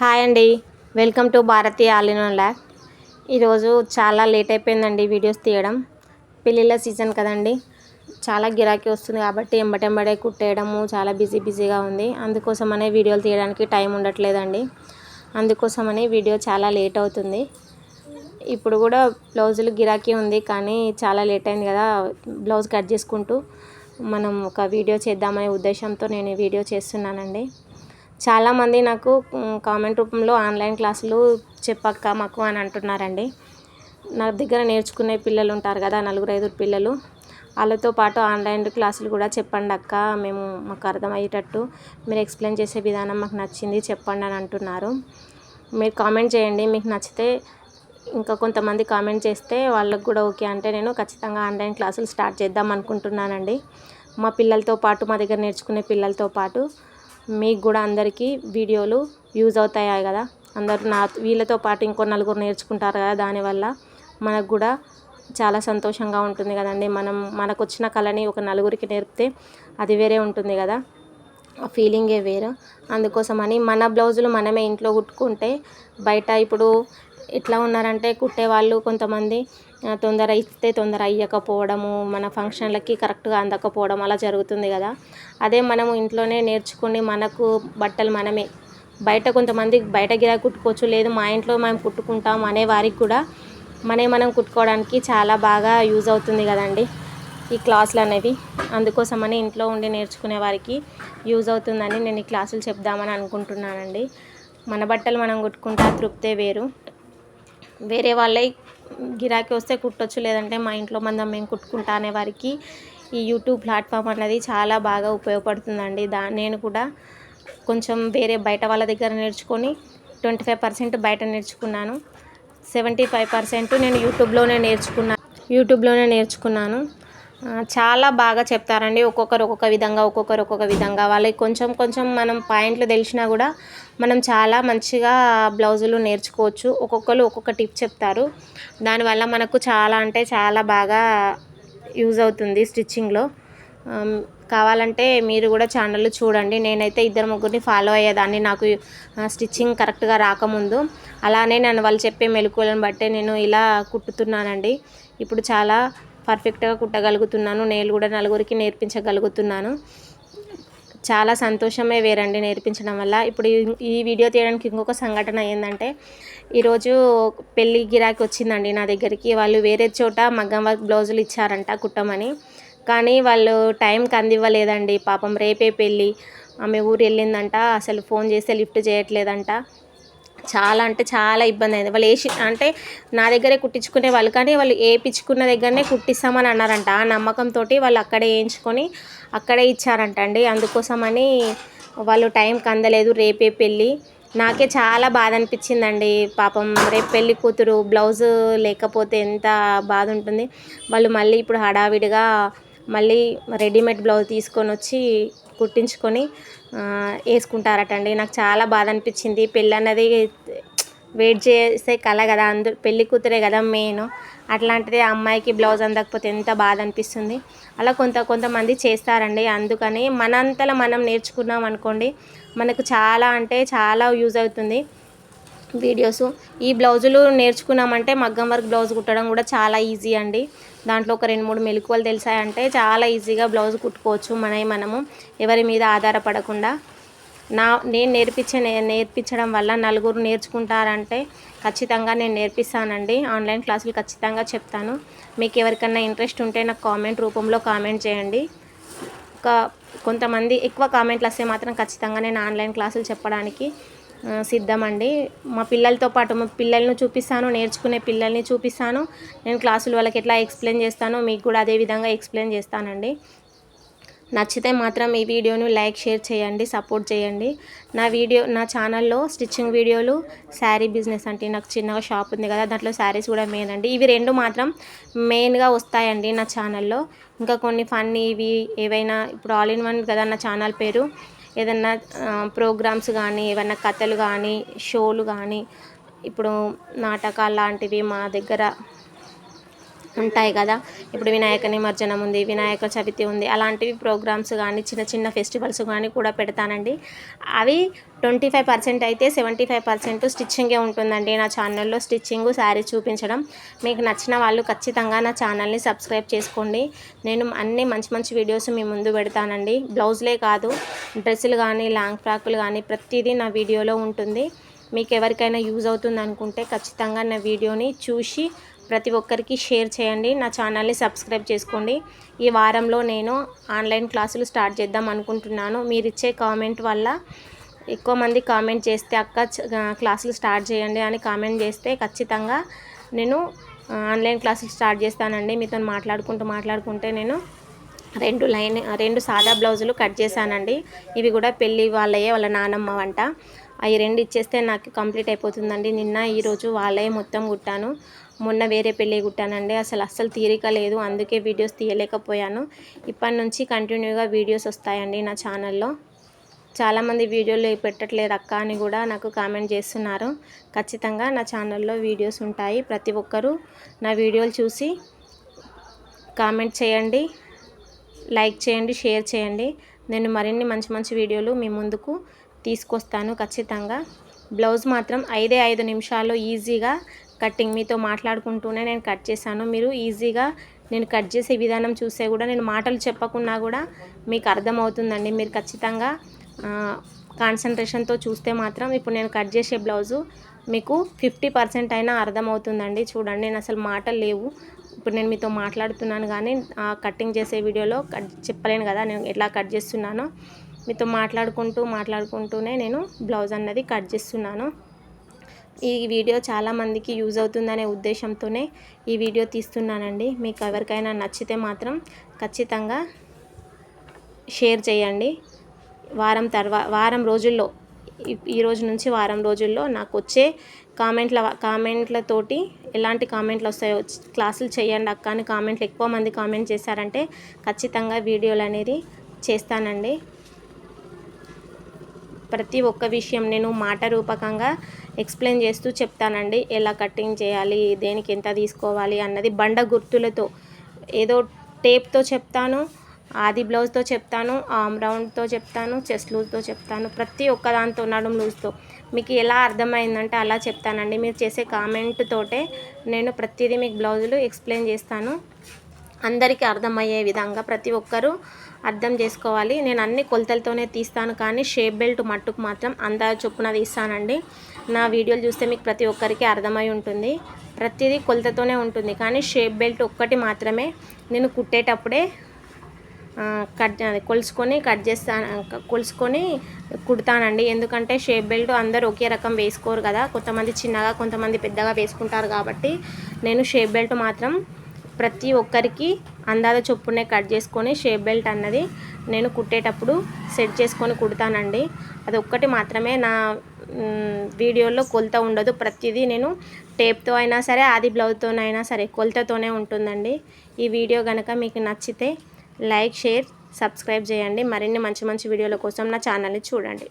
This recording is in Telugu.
హాయ్ అండి. వెల్కమ్ టు భారతి ఆలినో ల్యాబ్. ఈరోజు చాలా లేట్ అయిపోయిందండి వీడియోస్ తీయడం. పెళ్ళిళ్ళ సీజన్ కదండి. చాలా గిరాకీ వస్తుంది కాబట్టి ఎంబటెంబడే కుట్టేయడము చాలా బిజీ బిజీగా ఉంది. అందుకోసమనే వీడియోలు తీయడానికి టైం ఉండట్లేదండి. అందుకోసమని వీడియో చాలా లేట్ అవుతుంది. ఇప్పుడు కూడా బ్లౌజులు గిరాకీ ఉంది కానీ చాలా లేట్ అయింది కదా బ్లౌజ్ కట్ చేసుకుంటూ. మనం ఒక వీడియో చేద్దామనే ఉద్దేశంతో నేను వీడియో చేస్తున్నానండి. చాలామంది నాకు కామెంట్ రూపంలో ఆన్లైన్ క్లాసులు చెప్పక్క మాకు అని అంటున్నారండి. నా దగ్గర నేర్చుకునే పిల్లలు ఉంటారు కదా నలుగురు ఐదుగురు పిల్లలు. వాళ్ళతో పాటు ఆన్లైన్ క్లాసులు కూడా చెప్పండి అక్క మేము మాకు అర్థమయ్యేటట్టు మీరు ఎక్స్ప్లెయిన్ చేసే విధానం మాకు నచ్చింది చెప్పండి అని అంటున్నారు. మీరు కామెంట్ చేయండి మీకు నచ్చితే ఇంకా కొంతమంది కామెంట్ చేస్తే వాళ్ళకు కూడా ఓకే అంటే నేను ఖచ్చితంగా ఆన్లైన్ క్లాసులు స్టార్ట్ చేద్దాం అనుకుంటున్నానండి. మా పిల్లలతో పాటు మా దగ్గర నేర్చుకునే పిల్లలతో పాటు మీకు కూడా అందరికీ వీడియోలు యూజ్ అవుతాయి కదా. అందరు నా వీళ్ళతో పాటు ఇంకో నలుగురు నేర్చుకుంటారు కదా దానివల్ల మనకు కూడా చాలా సంతోషంగా ఉంటుంది కదండి. మనం మనకు వచ్చిన కళని ఒక నలుగురికి నేర్పితే అది వేరే ఉంటుంది కదా. ఆ ఫీలింగే వేరు. అందుకోసమని మన బ్లౌజులు మనమే ఇంట్లో కుట్టుకుంటే బయట ఇప్పుడు ఎట్లా ఉన్నారంటే కుట్టేవాళ్ళు కొంతమంది తొందర ఇస్తే తొందర అయ్యకపోవడము మన ఫంక్షన్లకి కరెక్ట్గా అందకపోవడం అలా జరుగుతుంది కదా. అదే మనము ఇంట్లోనే నేర్చుకుని మనకు బట్టలు మనమే. బయట కొంతమంది బయట గిరా కుట్టుకోవచ్చు లేదు మా ఇంట్లో మేము కుట్టుకుంటాం అనే వారికి కూడా మనే మనం కుట్టుకోవడానికి చాలా బాగా యూజ్ అవుతుంది కదండి ఈ క్లాసులు అనేవి. అందుకోసమని ఇంట్లో ఉండి నేర్చుకునే వారికి యూజ్ అవుతుందని నేను ఈ క్లాసులు చెప్దామని అనుకుంటున్నానండి. మన బట్టలు మనం కుట్టుకుంటా తృప్తే వేరు. వేరే వాళ్ళే గిరాకీ వస్తే కుట్టొచ్చు లేదంటే మా ఇంట్లో మందం మేము కుట్టుకుంటా అనే వారికి ఈ యూట్యూబ్ ప్లాట్ఫామ్ అనేది చాలా బాగా ఉపయోగపడుతుందండి. దా నేను కూడా కొంచెం వేరే బయట వాళ్ళ దగ్గర నేర్చుకొని ట్వంటీ ఫైవ్ పర్సెంట్ బయట నేర్చుకున్నాను. సెవెంటీ ఫైవ్ పర్సెంట్ నేను యూట్యూబ్లోనే నేర్చుకున్నాను యూట్యూబ్లోనే నేర్చుకున్నాను. చాలా బాగా చెప్తారండి. ఒక్కొక్కరు ఒక్కొక్క విధంగా ఒక్కొక్కరు ఒక్కొక్క విధంగా. వాళ్ళకి కొంచెం కొంచెం మనం పాయింట్లు తెలిసినా కూడా మనం చాలా మంచిగా బ్లౌజులు నేర్చుకోవచ్చు. ఒక్కొక్కరు ఒక్కొక్క టిప్ చెప్తారు. దానివల్ల మనకు చాలా అంటే చాలా బాగా యూజ్ అవుతుంది స్టిచ్చింగ్లో. కావాలంటే మీరు కూడా ఛానల్ చూడండి. నేనైతే ఇద్దరు ముగ్గురిని ఫాలో అయ్యేదాన్ని. నాకు స్టిచ్చింగ్ కరెక్ట్గా రాకముందు. అలానే నేను వాళ్ళు చెప్పే మెలకువలను బట్టే నేను ఇలా కుట్టుతున్నానండి. ఇప్పుడు చాలా పర్ఫెక్ట్గా కుట్టగలుగుతున్నాను. నేను కూడా నలుగురికి నేర్పించగలుగుతున్నాను. చాలా సంతోషమే వేరండి నేర్పించడం వల్ల. ఇప్పుడు ఈ- వీడియో తీయడానికి ఇంకొక సంఘటన ఏంటంటే ఈరోజు పెళ్ళి గిరాకీ వచ్చిందండి నా దగ్గరికి. వాళ్ళు వేరే చోట మగ్గం వర్క్ బ్లౌజులు ఇచ్చారంట కుట్టమని. కానీ వాళ్ళు టైంకి అందివ్వలేదండి. పాపం రేపే పెళ్ళి. ఆమె ఊరు వెళ్ళిందంట. అసలు ఫోన్ చేస్తే లిఫ్ట్ చేయట్లేదంట. చాలా అంటే చాలా ఇబ్బంది అయింది. వాళ్ళు వేసి అంటే నా దగ్గరే కుట్టించుకునే వాళ్ళు కానీ వాళ్ళు వేయించుకున్న దగ్గరనే కుట్టిస్తామని అన్నారంట. ఆ నమ్మకంతో వాళ్ళు అక్కడే వేయించుకొని అక్కడే ఇచ్చారంట అండి అందుకోసమని వాళ్ళు టైంకి అందలేదు. రేపే పెళ్ళి. నాకే చాలా బాధ అనిపించిందండి. పాపం రేపు పెళ్ళి కూతురు బ్లౌజ్ లేకపోతే ఎంత బాధ ఉంటుంది. వాళ్ళు మళ్ళీ ఇప్పుడు హడావిడిగా మళ్ళీ రెడీమేడ్ బ్లౌజ్ తీసుకొని వచ్చి కుట్టించుకొని వేసుకుంటారటండి. నాకు చాలా బాధ అనిపించింది పెళ్ళి అన్నది వెయిట్ చేసే కళ కదా అందరు పెళ్ళి కూతురే కదా మెయిన్ అట్లాంటిది అమ్మాయికి బ్లౌజ్ అందకపోతే ఎంత బాధ అనిపిస్తుంది అలా కొంత కొంతమంది చేస్తారండి. అందుకని మనంతలో మనం నేర్చుకున్నాం అనుకోండి మనకు చాలా అంటే చాలా యూజ్ అవుతుంది. వీడియోస్ ఈ బ్లౌజులు నేర్చుకున్నామంటే మగ్గం వర్క్ బ్లౌజ్ కుట్టడం కూడా చాలా ఈజీ అండి. దాంట్లో ఒక రెండు మూడు మెలకువలు తెలిసాయంటే చాలా ఈజీగా బ్లౌజ్ కుట్టుకోవచ్చు మనవి మనము. ఎవరి మీద ఆధారపడకుండా. నా నేను నేర్పించే నేర్పించడం వల్ల నలుగురు నేర్చుకుంటారంటే ఖచ్చితంగా నేను నేర్పిస్తానండి. ఆన్లైన్ క్లాసులు ఖచ్చితంగా చెప్తాను. మీకు ఎవరికన్నా ఇంట్రెస్ట్ ఉంటే నాకు కామెంట్ రూపంలో కామెంట్ చేయండి. ఒక కొంతమంది ఎక్కువ కామెంట్లు వస్తే మాత్రం ఖచ్చితంగా నేను ఆన్లైన్ క్లాసులు చెప్పడానికి సిద్ధమండి. మా పిల్లలతో పాటు మా పిల్లల్ని చూపిస్తాను నేర్చుకునే పిల్లల్ని చూపిస్తాను. నేను క్లాసులు వాళ్ళకి ఎట్లా ఎక్స్ప్లెయిన్ చేస్తానో మీకు కూడా అదే విధంగా ఎక్స్ప్లెయిన్ చేస్తానండి. నచ్చితే మాత్రం ఈ వీడియోను లైక్ షేర్ చేయండి సపోర్ట్ చేయండి. నా వీడియో నా ఛానల్లో స్టిచ్చింగ్ వీడియోలు శారీ బిజినెస్ అంటే నాకు చిన్నగా షాప్ ఉంది కదా దాంట్లో శారీస్ కూడా మెయిన్ అండి. ఇవి రెండు మాత్రం మెయిన్గా వస్తాయండి నా ఛానల్లో. ఇంకా కొన్ని ఫన్నీ ఇవి ఏవైనా ఇప్పుడు ఆల్ ఇన్ వన్ కదా నా ఛానల్ పేరు. ఏదన్నా ప్రోగ్రామ్స్ కానీ ఏవైనా కథలు కానీ షోలు కానీ ఇప్పుడు నాటకాలు లాంటివి మా దగ్గర ఉంటాయి కదా. ఇప్పుడు వినాయక నిమజ్జనం ఉంది వినాయక చవితి ఉంది అలాంటివి ప్రోగ్రామ్స్ కానీ చిన్న చిన్న ఫెస్టివల్స్ కానీ కూడా పెడతానండి. అవి ట్వంటీ ఫైవ్ పర్సెంట్ అయితే సెవెంటీ ఫైవ్ పర్సెంట్ స్టిచ్చింగే ఉంటుందండి నా ఛానల్లో స్టిచ్చింగ్ శారీ చూపించడం. మీకు నచ్చిన వాళ్ళు ఖచ్చితంగా నా ఛానల్ని సబ్స్క్రైబ్ చేసుకోండి. నేను అన్ని మంచి మంచి వీడియోస్ మీ ముందు పెడతానండి. బ్లౌజ్లే కాదు డ్రెస్సులు కానీ లాంగ్ ఫ్రాకులు కానీ ప్రతిదీ నా వీడియోలో ఉంటుంది. మీకు ఎవరికైనా యూజ్ అవుతుంది అనుకుంటే ఖచ్చితంగా నా వీడియోని చూసి ప్రతి ఒక్కరికి షేర్ చేయండి. నా ఛానల్ని సబ్స్క్రైబ్ చేసుకోండి. ఈ వారంలో నేను ఆన్లైన్ క్లాసులు స్టార్ట్ చేద్దాం అనుకుంటున్నాను. మీరు ఇచ్చే కామెంట్ వల్ల ఎక్కువ మంది కామెంట్ చేస్తే అక్క క్లాసులు స్టార్ట్ చేయండి అని కామెంట్ చేస్తే ఖచ్చితంగా నేను ఆన్లైన్ క్లాసులు స్టార్ట్ చేస్తానండి. మీతో మాట్లాడుకుంటూ మాట్లాడుకుంటే నేను రెండు లైన్ రెండు సాదా బ్లౌజులు కట్ చేశానండి. ఇవి కూడా పెళ్ళి వాళ్ళయే వాళ్ళ నానమ్మ వంట. అవి రెండు ఇచ్చేస్తే నాకు కంప్లీట్ అయిపోతుందండి. నిన్న ఈరోజు వాళ్ళే మొత్తం కుట్టాను. మొన్న వేరే పెళ్ళి కుట్టానండి. అసలు అస్సలు తీరిక లేదు. అందుకే వీడియోస్ తీయలేకపోయాను. ఇప్పటి నుంచి కంటిన్యూగా వీడియోస్ వస్తాయండి నా ఛానల్లో. చాలామంది వీడియోలు పెట్టట్లేదు అక్క అని కూడా నాకు కామెంట్ చేస్తున్నారు. ఖచ్చితంగా నా ఛానల్లో వీడియోస్ ఉంటాయి. ప్రతి ఒక్కరూ నా వీడియోలు చూసి కామెంట్ చేయండి. లైక్ చేయండి షేర్ చేయండి. నేను మరిన్ని మంచి మంచి వీడియోలు మీ ముందుకు తీసుకొస్తాను ఖచ్చితంగా. బ్లౌజ్ మాత్రం ఐదే ఐదు నిమిషాల్లో ఈజీగా కటింగ్ మీతో మాట్లాడుకుంటూనే నేను కట్ చేశాను. మీరు ఈజీగా నేను కట్ చేసే విధానం చూసే కూడా నేను మాటలు చెప్పకున్నా కూడా మీకు అర్థమవుతుందండి. మీరు ఖచ్చితంగా కాన్సన్ట్రేషన్తో చూస్తే మాత్రం ఇప్పుడు నేను కట్ చేసే బ్లౌజు మీకు ఫిఫ్టీ పర్సెంట్ అయినా అర్థమవుతుందండి. చూడండి నేను అసలు మాటలు లేవు. ఇప్పుడు నేను మీతో మాట్లాడుతున్నాను కానీ ఆ కటింగ్ చేసే వీడియోలో కట్ చెప్పలేను కదా నేను ఎట్లా కట్ చేస్తున్నానో మీతో మాట్లాడుకుంటూ మాట్లాడుకుంటూనే నేను బ్లౌజ్ అన్నది కట్ చేస్తున్నాను. ఈ వీడియో చాలామందికి యూజ్ అవుతుందనే ఉద్దేశంతోనే ఈ వీడియో తీస్తున్నానండి. మీకు ఎవరికైనా నచ్చితే మాత్రం ఖచ్చితంగా షేర్ చేయండి. వారం తర్వా వారం రోజుల్లో ఈ రోజు నుంచి వారం రోజుల్లో నాకు వచ్చే కామెంట్ల కామెంట్లతోటి ఎలాంటి కామెంట్లు వస్తాయో క్లాసులు చేయండి అక్క అని కామెంట్లు ఎక్కువ మంది కామెంట్ చేశారంటే ఖచ్చితంగా వీడియోలు అనేది చేస్తానండి. ప్రతి ఒక్క విషయం నేను మాట రూపకంగా ఎక్స్ప్లెయిన్ చేస్తూ చెప్తానండి. ఎలా కట్టింగ్ చేయాలి దేనికి ఎంత తీసుకోవాలి అన్నది బండ గుర్తులతో ఏదో టేప్తో చెప్తాను ఆది బ్లౌజ్తో చెప్తాను ఆమ్ రౌండ్తో చెప్తాను చెస్ట్ లూజ్తో చెప్తాను ప్రతి ఒక్క దాంతో నడుము లూజ్తో. మీకు ఎలా అర్థమైందంటే అలా చెప్తానండి. మీరు చేసే కామెంట్ తోటే నేను ప్రతిదీ మీకు బ్లౌజులు ఎక్స్ప్లెయిన్ చేస్తాను. అందరికీ అర్థమయ్యే విధంగా ప్రతి ఒక్కరూ అర్థం చేసుకోవాలి. నేను అన్ని కొలతలతోనే తీస్తాను కానీ షేప్ బెల్ట్ మట్టుకు మాత్రం అందాజ చొప్పున తీస్తానండి. నా వీడియోలు చూస్తే మీకు ప్రతి ఒక్కరికి అర్థమై ఉంటుంది. ప్రతిదీ కొలతతోనే ఉంటుంది. కానీ షేప్ బెల్ట్ ఒక్కటి మాత్రమే నేను కుట్టేటప్పుడే కట్ కొలుసుకొని కట్ చేస్తాను కొలుసుకొని కుడతానండి. ఎందుకంటే షేప్ బెల్ట్ అందరూ ఒకే రకం వేసుకోరు కదా. కొంతమంది చిన్నగా కొంతమంది పెద్దగా వేసుకుంటారు కాబట్టి నేను షేప్ బెల్ట్ మాత్రం ప్రతి ఒక్కరికి అందాద చొప్పునే కట్ చేసుకొని షేప్ బెల్ట్ అన్నది నేను కుట్టేటప్పుడు సెట్ చేసుకొని కుడతానండి. అది ఒక్కటి మాత్రమే నా వీడియోలో కొలత ఉండదు. ప్రతిదీ నేను టేప్తో అయినా సరే ఆది బ్లౌజ్తోనైనా సరే కొలతతోనే ఉంటుందండి. ఈ వీడియో కనుక మీకు నచ్చితే లైక్ షేర్ సబ్స్క్రైబ్ చేయండి. మరిన్ని మంచి మంచి వీడియోల కోసం నా ఛానల్ని చూడండి.